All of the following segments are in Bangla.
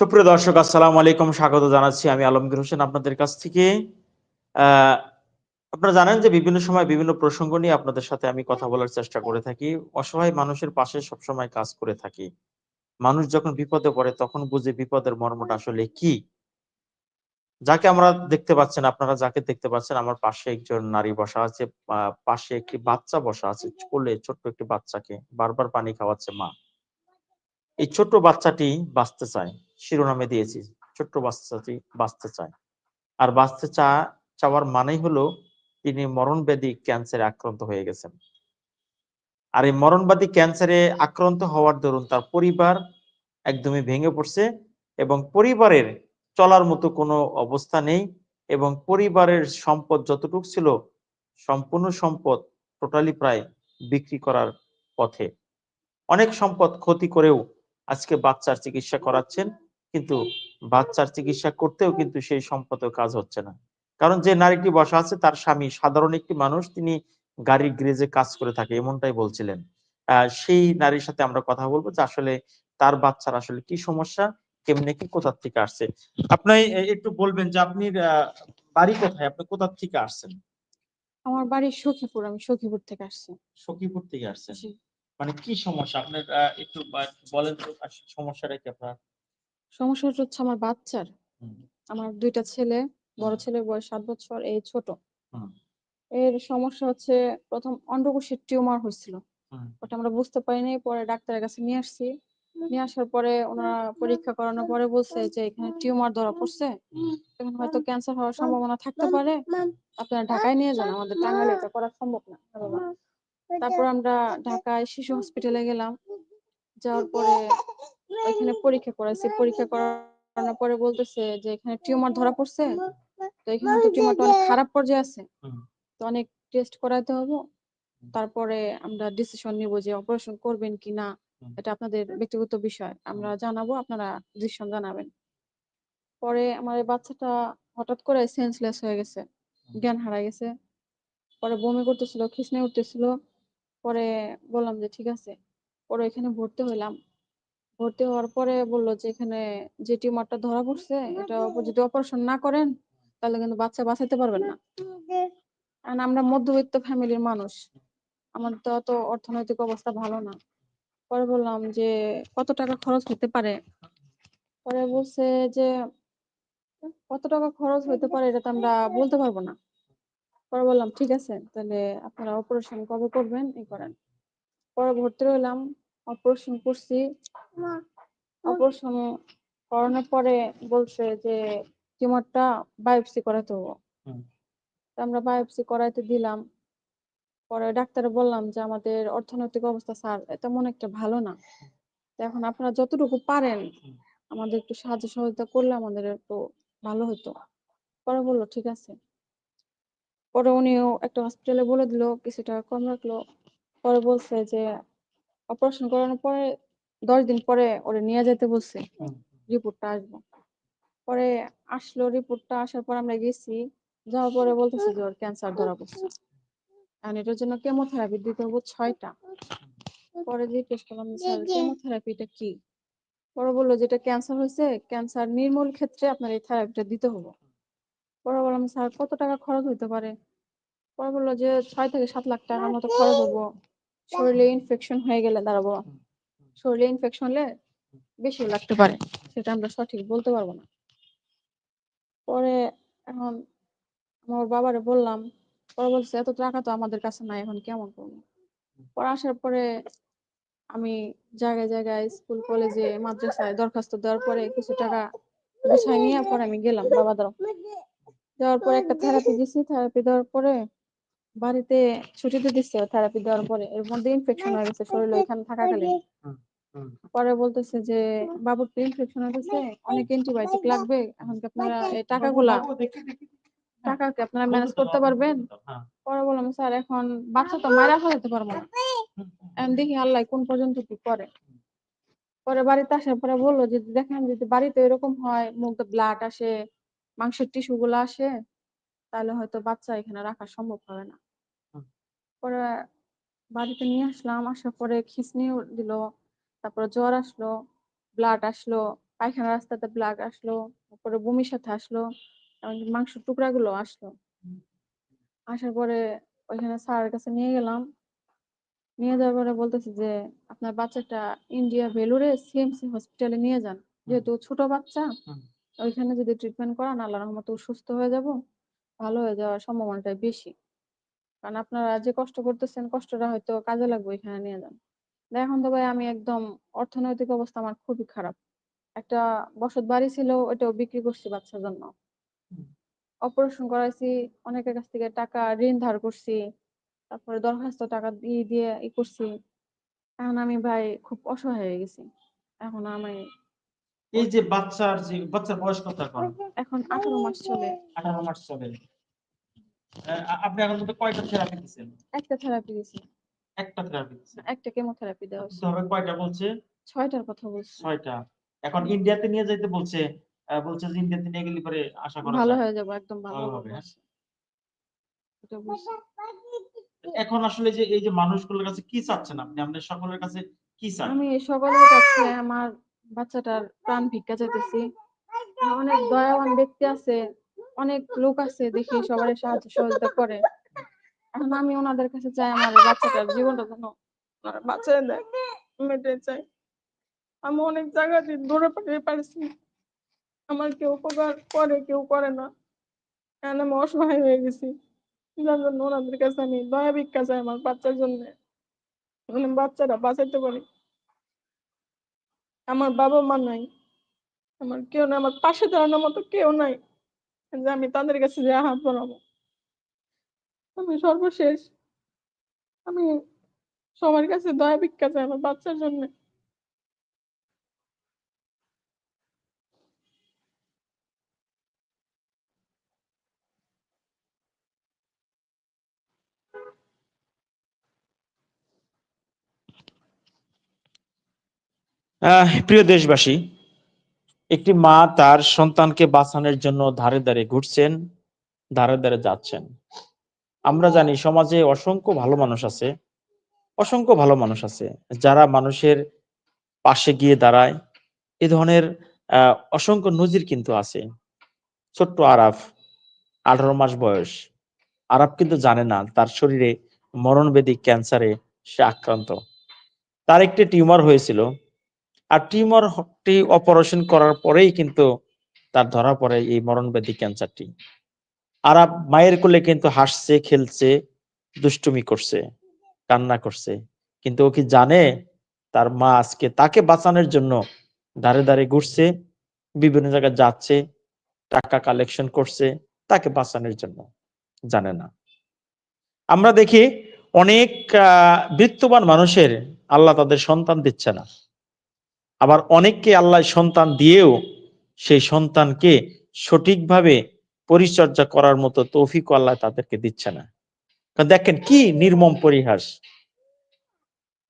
সুপ্রিয় দর্শক, আসসালামু আলাইকুম। স্বাগত জানাচ্ছি আমি আলমগীর হোসেন আপনাদের কাছ থেকে। আপনারা জানেন যে বিভিন্ন সময় বিভিন্ন প্রসঙ্গ নিয়ে আপনাদের সাথে আমি কথা বলার চেষ্টা করে থাকি। অসহায় মানুষের পাশে সবসময় কাজ করে থাকি। মানুষ যখন বিপদে পড়ে, তখন বুঝে বিপদের মর্মটা আসলে কি? যাকে আমরা দেখতে পাচ্ছেন, আপনারা যাকে দেখতে পাচ্ছেন, আমার পাশে একজন নারী বসা আছে। পাশে একটি বাচ্চা বসা আছে। কোলে ছোট্ট একটি বাচ্চাকে বারবার পানি খাওয়াচ্ছে মা। এই ছোট্ট বাচ্চাটি বাঁচতে চায়, শিরোনামে দিয়েছি, ছোট্ট বাচ্চাটি বাঁচতে চায়। আর বাঁচতে চা, চাওয়ার মানেই হলো তিনি মরণব্যাধি ক্যান্সারে আক্রান্ত হয়ে গেছেন। আর এই মরণবাদী ক্যান্সারে আক্রান্ত হওয়ার দরুন তার পরিবার একদমই ভেঙে পড়ছে এবং পরিবারের চলার মতো কোনো অবস্থা নেই এবং পরিবারের সম্পদ যতটুকু ছিল সম্পূর্ণ সম্পদ টোটালি প্রায় বিক্রি করার পথে। অনেক সম্পদ ক্ষতি করেও আজকে বাচ্চার চিকিৎসা করাচ্ছেন কিন্তু বাচ্চার চিকিৎসা করতেও কিন্তু সেই সম্পদেও কাজ হচ্ছে না। কারণ যে নারীটি বসা আছে তার স্বামী সাধারণ একটি মানুষ তিনি গাড়ির গ্রেজে কাজ করে থাকে এমনটাই বলছিলেন। সেই নারীর সাথে আমরা কথা বলব যে আসলে তার বাচ্চার আসলে কি সমস্যা কেমনে কি কোথার থেকে আসছে? আপনি একটু বলবেন যে আপনি বাড়ি কোথায়? আপনি কোথার থেকে আসছেন? আমার বাড়ি সখীপুর আমি সখীপুর থেকে আসছি। সখীপুর থেকে আসছেন। মানে কি সমস্যা? আপনার একটু বলেন তো সমস্যাটা কি আপনার? সমস্যাটা হচ্ছে আমার বাচ্চার। আমার দুইটা ছেলে বড় ছেলের বয়স সাত বছর এই ছোট। এর সমস্যা হচ্ছে প্রথম অন্ডকোষের টিউমার হয়েছিল। ওটা আমরা বুঝতে পারিনি পরে ডাক্তারের কাছে নিয়ে আসছি। নিয়ে আসার পরে ওনারা পরীক্ষা করানোর পরে বলছে যে এখানে টিউমার ধরা পড়ছে। এখন হয়তো ক্যান্সার হওয়ার সম্ভাবনা থাকতে পারে। আপনারা ঢাকায় নিয়ে যান আমাদের টাঙ্গাইলে এটা করা সম্ভব না। তারপর আমরা ঢাকায় শিশু হসপিটালে গেলাম। যাওয়ার পরে ওইখানে পরীক্ষা করাইছি। পরীক্ষা করানোর পরে বলতেছে যে এখানে টিউমার ধরা পড়ছে। তো এখানে তো টিউমারটা অনেক খারাপ পর্যায়ে আছে। তো অনেক টেস্ট করাইতে হবে। তারপরে আমরা ডিসিশন নিব যে অপারেশন করবেন কি না। এটা আপনাদের ব্যক্তিগত বিষয়। আমরা জানাব আপনারা ডিসিশন জানাবেন। পরে আমার বাচ্চাটা হঠাৎ করে সেন্সলেস হয়ে গেছে। জ্ঞান হারাই গেছে। পরে বমি করতেছিল খিসনি উঠতেছিল। পরে বললাম যে ঠিক আছে। পরে এখানে ভর্তি হইলাম। ভর্তি হওয়ার পরে বলল যে এখানে যে টিউমারটা ধরা পড়ছে এটা যদি অপারেশন না করেন তাহলে কিন্তু বাচ্চা বাঁচাতে পারবেন না। কারণ আমরা মধ্যবিত্ত ফ্যামিলির মানুষ। আমাদের তো অত অর্থনৈতিক অবস্থা ভালো না। পরে বললাম যে কত টাকা খরচ হতে পারে? পরে বলছে যে কত টাকা খরচ হতে পারে এটা তো আমরা বলতে পারব না। পরে বললাম ঠিক আছে তাহলে আপনারা অপারেশন কবে করবেন? এই করেন। পরে ভর্তি হইলাম অপারেশন করছি। অপারেশন করানোর পরে বলছে যে টিউমারটা বায়োপসি করাতে হবে। তা আমরা বায়োপসি করাইতে দিলাম। পরে ডাক্তারে বললাম যে আমাদের অর্থনৈতিক অবস্থা স্যার তেমন একটা ভালো না। তো এখন আপনারা যতটুকু পারেন আমাদের একটু সাহায্য সহযোগিতা করলে আমাদের একটু ভালো হতো পরে বলল ঠিক আছে। পরে উনিও একটা হসপিটালে বলে দিল কিছু টাকা কম রাখল। পরে বলছে যে অপারেশন করানোর পরে দশ দিন পরে ওরে নিয়ে যেতে বলছে। রিপোর্টটা আসব। পরে আসলো রিপোর্টটা আসার পর আমরা গেছি। যাওয়ার পরে বলতেছে যে ওর ক্যান্সার ধরা পড়ছে। আর এটার জন্য কেমোথেরাপি দিতে হবে ছয়টা। পরে জিজ্ঞেস করলাম যে, স্যার কেমোথেরাপিটা কি? পরে বলল যেটা ক্যান্সার হয়েছে। ক্যান্সার নির্মূল ক্ষেত্রে আপনার এই থেরাপিটা দিতে হবে। পরে বললাম, স্যার, কত টাকা খরচ হতে পারে? পরে বলল যে, ছয় থেকে সাত লাখ টাকার মতো খরচ হব শরীরে ইনফেকশন হয়ে গেলে দাঁড়াবো। শরীরে ইনফেকশন হলে বেশি লাগতে পারে। সেটা আমরা সঠিক বলতে পারব না। পরে এখন আমার বাবারে বললাম, পরে বলছে, এত টাকা তো আমাদের কাছে নাই, এখন কেমন করব? পরে আসার পরে আমি জায়গায় জায়গায় স্কুল, কলেজে, মাদ্রাসায় দরখাস্ত দেওয়ার পরে কিছু টাকা গুছাই নিয়ে পরে আমি গেলাম বাবা দাও যাওয়ার পরে একটা থেরাপি দিছি থেরাপি দেওয়ার পরে বাড়িতে ছুটিতে দিচ্ছে থেরাপি দেওয়ার পরে। এর মধ্যে ইনফেকশন হয়ে গেছে শরীরে এখানে থাকাকালীন। পরে বলতেছে যে বাবুর তো ইনফেকশন হয়ে গেছে অনেক অ্যান্টিবায়োটিক লাগবে। এখন কি আপনারা এই টাকাগুলা টাকা কি আপনারা ম্যানেজ করতে পারবেন? পরে বললাম স্যার এখন বাচ্চা তো মারা ফেলাতে পারব না। এখন দেখি আল্লাহ কোন পর্যন্ত কি করে। পরে বাড়িতে আসার পরে বলল যে দেখেন যদি বাড়িতে এরকম হয় মুখ ব্লাড আসে মাংসের টিস্যু গুলো আসে তাহলে হয়তো বাচ্চা এখানে রাখা সম্ভব হবে না। পরে বাড়িতে নিয়ে আসলাম আসার পরে খিসনি দিল তারপরে জ্বর আসলো ব্লাড আসলো পায়খানা রাস্তাতে ব্লাড আসলো তারপরে বমির সাথে আসলো এমনকি টুকরা গুলো আসলো। আসার পরে ওইখানে স্যারের কাছে নিয়ে গেলাম। নিয়ে যাওয়ার পরে বলতেছে যে আপনার বাচ্চাটা ইন্ডিয়া ভেলুরে সিএমসি হসপিটালে নিয়ে যান। যেহেতু ছোট বাচ্চা। ওইখানে যদি ট্রিটমেন্ট করান আল্লাহ রহমতে সুস্থ হয়ে যাব, ভালো হয়ে যাওয়ার সম্ভাবনাটা বেশি। কারণ আপনারা যে কষ্ট করতেছেন, কষ্টটা হয়তো কাজে লাগবে এখানে নিয়ে যান। এখন তো ভাই আমি একদম অর্থনৈতিক অবস্থা আমার খুবই খারাপ। একটা বসত বাড়ি ছিল ওটাও বিক্রি করছি বাচ্চার জন্য। অপারেশন করাইছি, অনেকের কাছ থেকে টাকা ঋণ ধার করছি, তারপরে দরখাস্ত টাকা দিয়ে দিয়ে ই করছি। এখন আমি ভাই খুব অসহায় হয়ে গেছি। এখন আমি এই যে বাচ্চার যে বাচ্চার বয়স কত এখন? এখন আঠারো মাস চলে। আঠারো মাস চলে। আপনি এখন মধ্যে কয়টা থেরাপি দিচ্ছেন? একটা থেরাপি দিয়েছি। একটা থেরাপি দিচ্ছেন? একটা কেমোথেরাপি দেওয়া হয়েছে। হবে কয়টা বলছে? ছয়টার কথা বলছি। ছয়টা। এখন ইন্ডিয়াতে নিয়ে যাইতে বলছে বলছে যে ইন্ডিয়াতে নিয়ে গেলে পরে আশা করা ভালো হয়ে যাবে একদম ভালো হবে। এখন আসলে যে এই যে মানুষগুলোর কাছে কি চাচ্ছেন আপনি? আমাদের সকলের কাছে কি চান? আমি সকলের কাছে আমার বাচ্চাটার প্রাণ ভিক্ষা চাইতেছি। অনেক দয়াবান ব্যক্তি আছে, অনেক লোক আছে দেখি সবার সাহায্য সহযোগিতা করে। এখন আমি ওনাদের কাছে চাই আমার বাচ্চাটার জীবনটা যেন বাঁচিয়ে দেয় আমি চাই। আমি অনেক জায়গা দিয়ে দৌড়ে পাঠিয়ে পারছি আমার কেউ উপকার করে, কেউ করে না। এখন আমি অসহায় হয়ে গেছি। যার জন্য ওনাদের কাছে আমি দয়া ভিক্ষা চাই আমার বাচ্চার জন্য। বাচ্চাটা বাঁচাইতে পারি। আমার বাবা মা নাই। আমার কেউ নাই, আমার পাশে দাঁড়ানোর মতো কেউ নাই। যে আমি তাদের কাছে যে হাত বাড়াবো আমি সর্বশেষ, আমি সবার কাছে দয়া ভিক্ষা চাই আমার বাচ্চার জন্য। প্রিয় দেশবাসী, একটি মা তার সন্তানকে বাঁচানোর জন্য ধারে ধারে ঘুরছেন, ধারে ধারে যাচ্ছেন। আমরা জানি সমাজে অসংখ্য ভালো মানুষ আছে, অসংখ্য ভালো মানুষ আছে, যারা মানুষের পাশে গিয়ে দাঁড়ায়। এ ধরনের অসংখ্য নজির কিন্তু আছে। ছোট্ট আরাফ, আঠারো মাস বয়স। আরাফ কিন্তু জানে না তার শরীরে মরণবেদী ক্যান্সারে সে আক্রান্ত। তার একটি টিউমার হয়েছিল। আর টিউমারটি অপারেশন করার পরেই কিন্তু তার ধরা পড়ে এই মরণব্যাধি ক্যান্সারটি। আর মায়ের কোলে কিন্তু হাসছে, খেলছে, দুষ্টুমি করছে, কান্না করছে। কিন্তু ও কি জানে তার মা আজকে তাকে বাঁচানোর জন্য দাঁড়ে দাঁড়ে ঘুরছে, বিভিন্ন জায়গায় যাচ্ছে, টাকা কালেকশন করছে, তাকে বাঁচানোর জন্য জানে না। আমরা দেখি অনেক বিত্তবান মানুষের আল্লাহ তাদের সন্তান দিচ্ছে না। আবার অনেককে আল্লাহ সন্তান দিয়েও সেই সন্তানকে সঠিকভাবে পরিচর্যা করার মতো তৌফিক আল্লাহ তাদেরকে দিচ্ছে না। কারণ দেখেন কি নির্মম পরিহাস।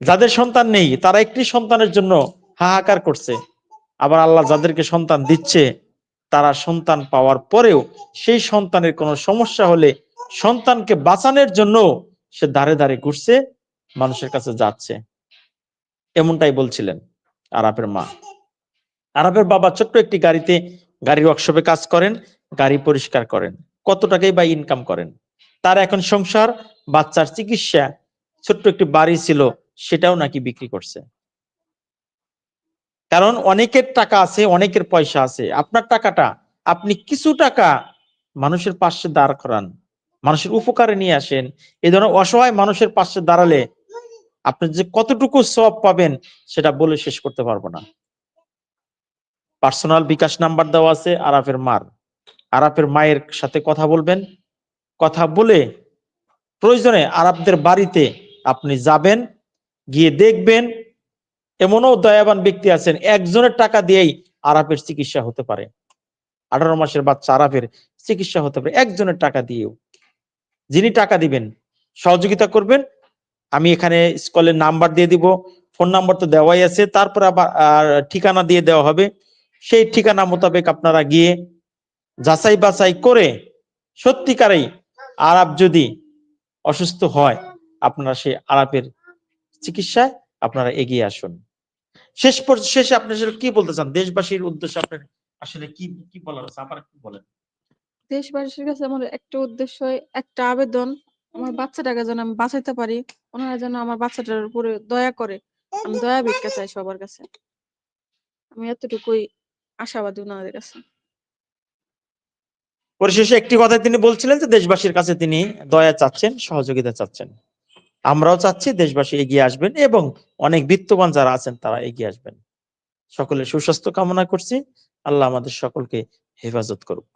যাদের সন্তান নেই, তারা একটি সন্তানের জন্য হাহাকার করছে। আবার আল্লাহ যাদেরকে সন্তান দিচ্ছে, তারা সন্তান পাওয়ার পরেও সেই সন্তানের কোনো সমস্যা হলে সন্তানকে বাঁচানোর জন্য সে দাঁড়ে দাঁড়ে ঘুরছে, মানুষের কাছে যাচ্ছে। এমনটাই বলছিলেন। আরাফের মা। আরাফের বাবা ছোট্ট একটি গাড়িতে গাড়ির ওয়ার্কশপে কাজ করেন, গাড়ি পরিষ্কার করেন। কত টাকাই বা ইনকাম করেন? তার এখন সংসার, বাচ্চার চিকিৎসা, ছোট্ট একটি বাড়ি ছিল, সেটাও নাকি বিক্রি করছে। কারণ অনেকের টাকা আছে, অনেকের পয়সা আছে। আপনার টাকাটা, আপনি কিছু টাকা মানুষের পাশে দাঁড় করান। মানুষের উপকারে নিয়ে আসেন। এই ধরনের অসহায় মানুষের পাশে দাঁড়ালে আপনি যে কতটুকু সব পাবেন সেটা বলে শেষ করতে পারব না। পার্সোনাল বিকাশ নাম্বার দেওয়া আছে, আরাফের মার। আরাফের মায়ের সাথে কথা বলবেন। কথা বলে প্রয়োজনে আরাবদের বাড়িতে আপনি যাবেন, গিয়ে দেখবেন। এমনও দয়াবান ব্যক্তি আছেন, একজনের টাকা দিয়েই আরাফের চিকিৎসা হতে পারে। আঠারো মাসের বাচ্চা আরাফের চিকিৎসা হতে পারে, একজনের টাকা দিয়েও। যিনি টাকা দিবেন, সহযোগিতা করবেন আমি এখানে স্কলের নাম্বার দিয়ে দিব ফোন নাম্বার তো দেওয়াই আছে, তারপর আবার ঠিকানা দিয়ে দেওয়া হবে। সেই ঠিকানা মোতাবেক আপনারা গিয়ে যাচাই বাছাই করে সত্যিকারেই আরাপ যদি অসুস্থ হয়, আপনারা সেই আরাপের চিকিৎসায় আপনারা এগিয়ে আসুন। শেষ শেষে আপনি আসলে কি বলতে চান? দেশবাসীর উদ্দেশ্যে আপনার আসলে কি কি বলার আছে? আবার একটু বলেন। দেশবাসীর কাছে আমার একটা উদ্দেশ্য, একটা আবেদন আমার বাচ্চাটাকে যেন আমি বাঁচাইতে পারি, ওনারা যেন আমার বাচ্চাটার উপরে দয়া করে, আমি দয়া ভিক্ষা চাই সবার কাছে। আমি এতটুকুই আশাবাদী ওনাদের কাছে। পরিশেষে একটি কথা তিনি বলছিলেন যে, দেশবাসীর কাছে তিনি দয়া চাচ্ছেন, সহযোগিতা চাচ্ছেন। আমরাও চাচ্ছি দেশবাসী এগিয়ে আসবেন এবং অনেক বিত্তবান যারা আছেন তারা এগিয়ে আসবেন। সকলের সুস্বাস্থ্য কামনা করছি। আল্লাহ আমাদের সকলকে হেফাজত করুক।